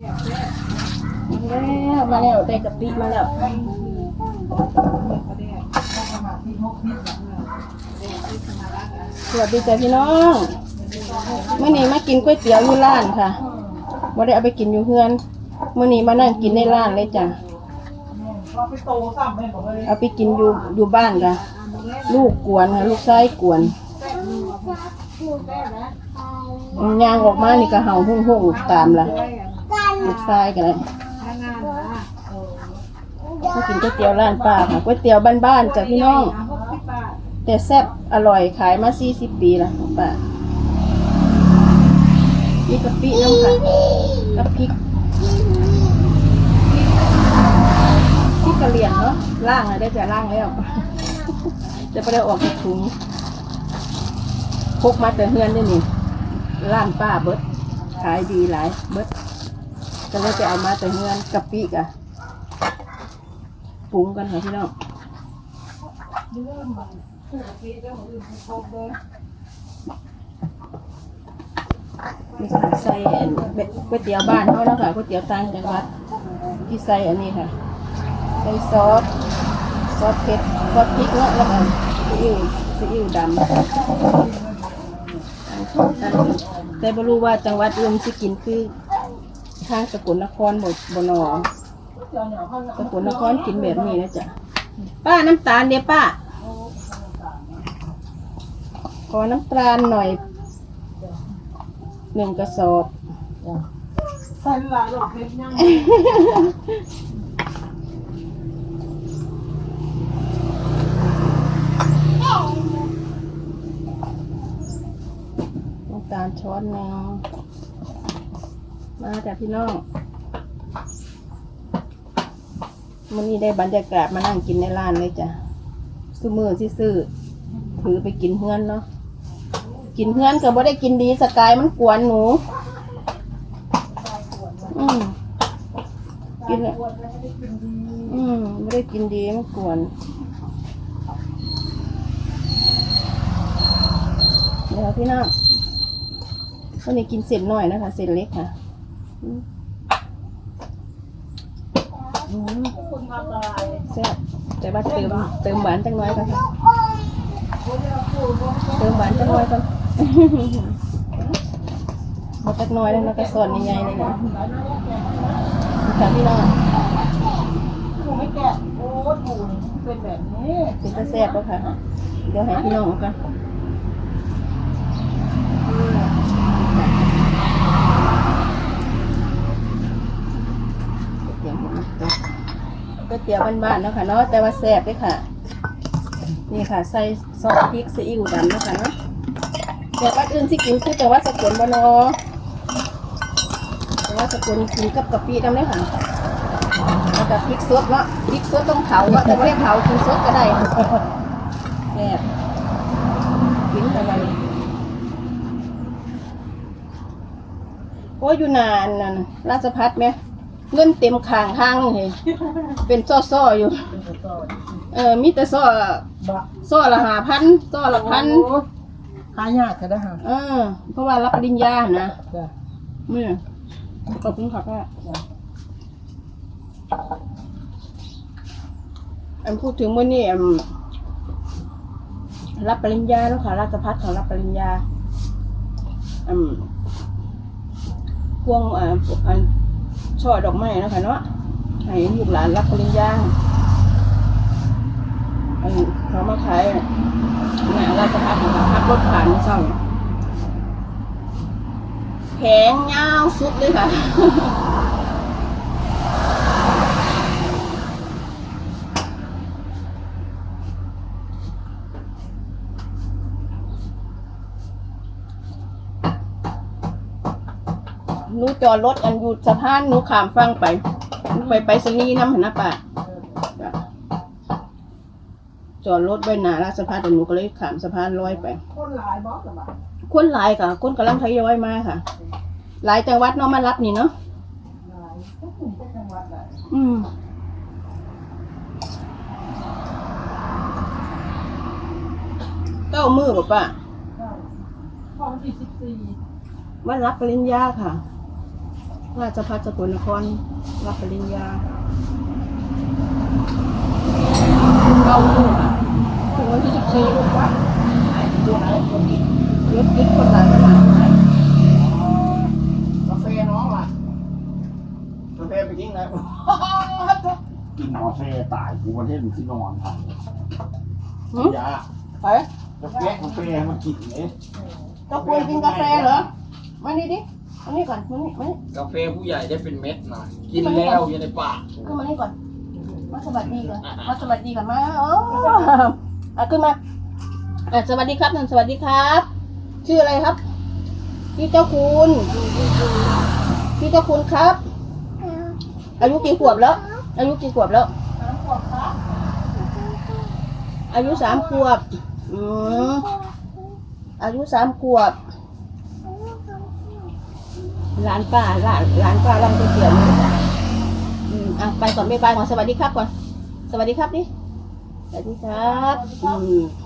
แล้วมาแล้วได้กะปิมาแล้วสวัสดีจ้ะพี่น้องเมื่อนี้มากินก๋วยเตี๋ยวอยู่ร้านค่ะบ่ได้เอาไปกินอยู่เฮือนเมื่อนี้มานั่งกินในร้านเลยจ้ะเอาไปกินอยู่อยู่บ้านค่ะ ลูกกวนค่ะลูกชายกวนยางออกมานี่ก็เห่าหุ่งหุ่งตามละ ลูกชายกันเลยมากินก๋วยเตี๋ยวร้านป้าค่ะก๋วยเตี๋ยวบ้านๆจ้ะพี่น้อง แต่แซ่บอร่อยขายมา40ปีแล้วของป้ามีกะปิน้ำค่ะกับพริกพริกกะเหรี่ยงเนาะล่างเลยได้จะล่างแล้วจะไปได้ออกจากถุงพกมาแต่เฮือนนี่นี่ร้านป้าเบิดขายดีหลายเบิด ก็เลยจะเอามาแต่เฮือนกะปิกะปรุงกันค่ะพี่น้องนี่ค่ะใส่ก๋วยเตี๋ยวบ้านเขาแล้วค่ะก๋วยเตี๋ยวต่างจังหวัดที่ใส่อันนี้ค่ะใส่ซอสซอสเผ็ดซอสพริกแล้วก็ซีอิ๊วซีอิ๊วดำแต่บ่รู้ว่าจังหวัดอื่นสิกินคือ ทางสกลนครบ่บ่หนอสกลนครกินแบบนี้นะจ๊ะป้าน้ำตาลเดี๋ยวป้า ขอน้ำตาลหน่อยหนึ่งกระสอบใส่ละดอกเล็บยังน้ำตาลช้อนนึง มาจากพี่น้องมันนี้ได้บรรยากาศมานั่งกินในร้านเลยจ้ะซื้อมือซื้อถือไปกินเฮือนเนาะกินเฮือนก็บ่ได้กินดีสกายมันกวนหนูอืมกินอืมไม่ได้กินดีมันกวนเดี๋ยวพี่น้องวันนี้กินเส้นหน่อยนะคะเส้นเล็กค่ะ แซ่บแต่ว่าเติมเติมหวานจังน้อยก่อนค่ะเติมหวานจังน้อยก่อนมาจักหน้อยแล้วนะกระสอนใหญ่ๆเลยนะค่ะพี่น้องหนูไม่แกะโอ้หนูเป็นแบบนี้เป็นตาแซ่บแล้วค่ะ เดี๋ยวให้พี่น้องเอากัน ก๋วยเตี๋ยวบ้านๆเนาะค่ะเนาะแต่ว่าแซ่บด้วยค่ะ นี่ค่ะใส่ซอสพริกซีอิ๊วดำเนาะค่ะเนาะแต่ว่าอื่นที่กินคือแต่ว่าสกุลบเนอแต่ว่าสกุลกินกับกะปิดำเลยค่ะแล้วก็พริกสดเนาะพริกสดต้องเผาเนาะแต่ไม่ได้เผากินสดก็ได้แซ่บกินอะไรโอ้ยอยู่นานนั่นราชพัฒน์ไหม เงินเต็มคางห้างเลยเป็นซ้อๆอยู่เป็นตัวต่อเออมีแต่ซ้อบะซ้อละหาพันซ้อละพัน หายากก็ได้ฮะเออ เพราะว่ารับปริญญานะจ้ะเมื่อขอบคุณค่ะป้าอันพูดถึงเมื่อนี้อืมรับปริญญาแล้วค่ะราชพัฒน์ของรับปริญญาอืมพวงอ่าอัน ช่อดอกไม้นะคะเนาะให้ลูกหลานรับปริญญาอันเขามาขายหนาราชพัฒน์นะคะขับรถผ่านไม่เศร้าแผงยาวสุดเลยค่ะ หนูจอดรถอันอยู่สะพานหนูขามฟังไปหนูไปไปสนีย์น้ำหันหน้าป่าจ้ะจอดรถไว้หนาราชสะพานแต่หนูก็เลยขามสะพานลอยไป คนหลายบล็อกหรือเปล่าคนหลายค่ะ คนกำลังทยอยมาค่ะ หลายจังหวัดเนาะมารับนี่เนาะหลายทุกกลุ่มทุกจังหวัดหลายอืมเก้ามือป่ะป้า ใช่ข้อที่สิบสี่ มารับปริญญาค่ะ ราชพัฒสกลนครรับปริญญาเก้าลูกถึงวันที่สิบสี่ลูกวะตัวไหนตัวนี้ยึดยึดคนหลายขนาดไหนกาแฟน้องล่ะกาแฟไปทิ้งไหนกินกาแฟตายกูประเทศมันที่นอนทำยาไปกาแฟกาแฟมันกินเนี่ยเจ้าคุณกินกาแฟเหรอมานี่ดิ มานี่ก่อนมานี่มานี่กาแฟผู้ใหญ่ได้เป็นเม็ดมากินแล้วอยู่ในปากขึ้นมานี่ก่อน มาสวัสดีก่อน มาสวัสดีก่อนมาโอ้อะขึ้นมาอะสวัสดีครับท่านสวัสดีครับ ชื่ออะไรครับ พี่เจ้าคุณพี่เจ้าคุณครับ อายุกี่ขวบแล้ว อายุกี่ขวบแล้ว อายุสามขวบ อืมอายุสามขวบ หลานป้าหลานหลานป้าลำตัวเกี่ยวเลยอืมอะไปก่อนบ๊ายบายก่อนสวัสดีครับก่อน สวัสดีครับดิสวัสดีครับอืม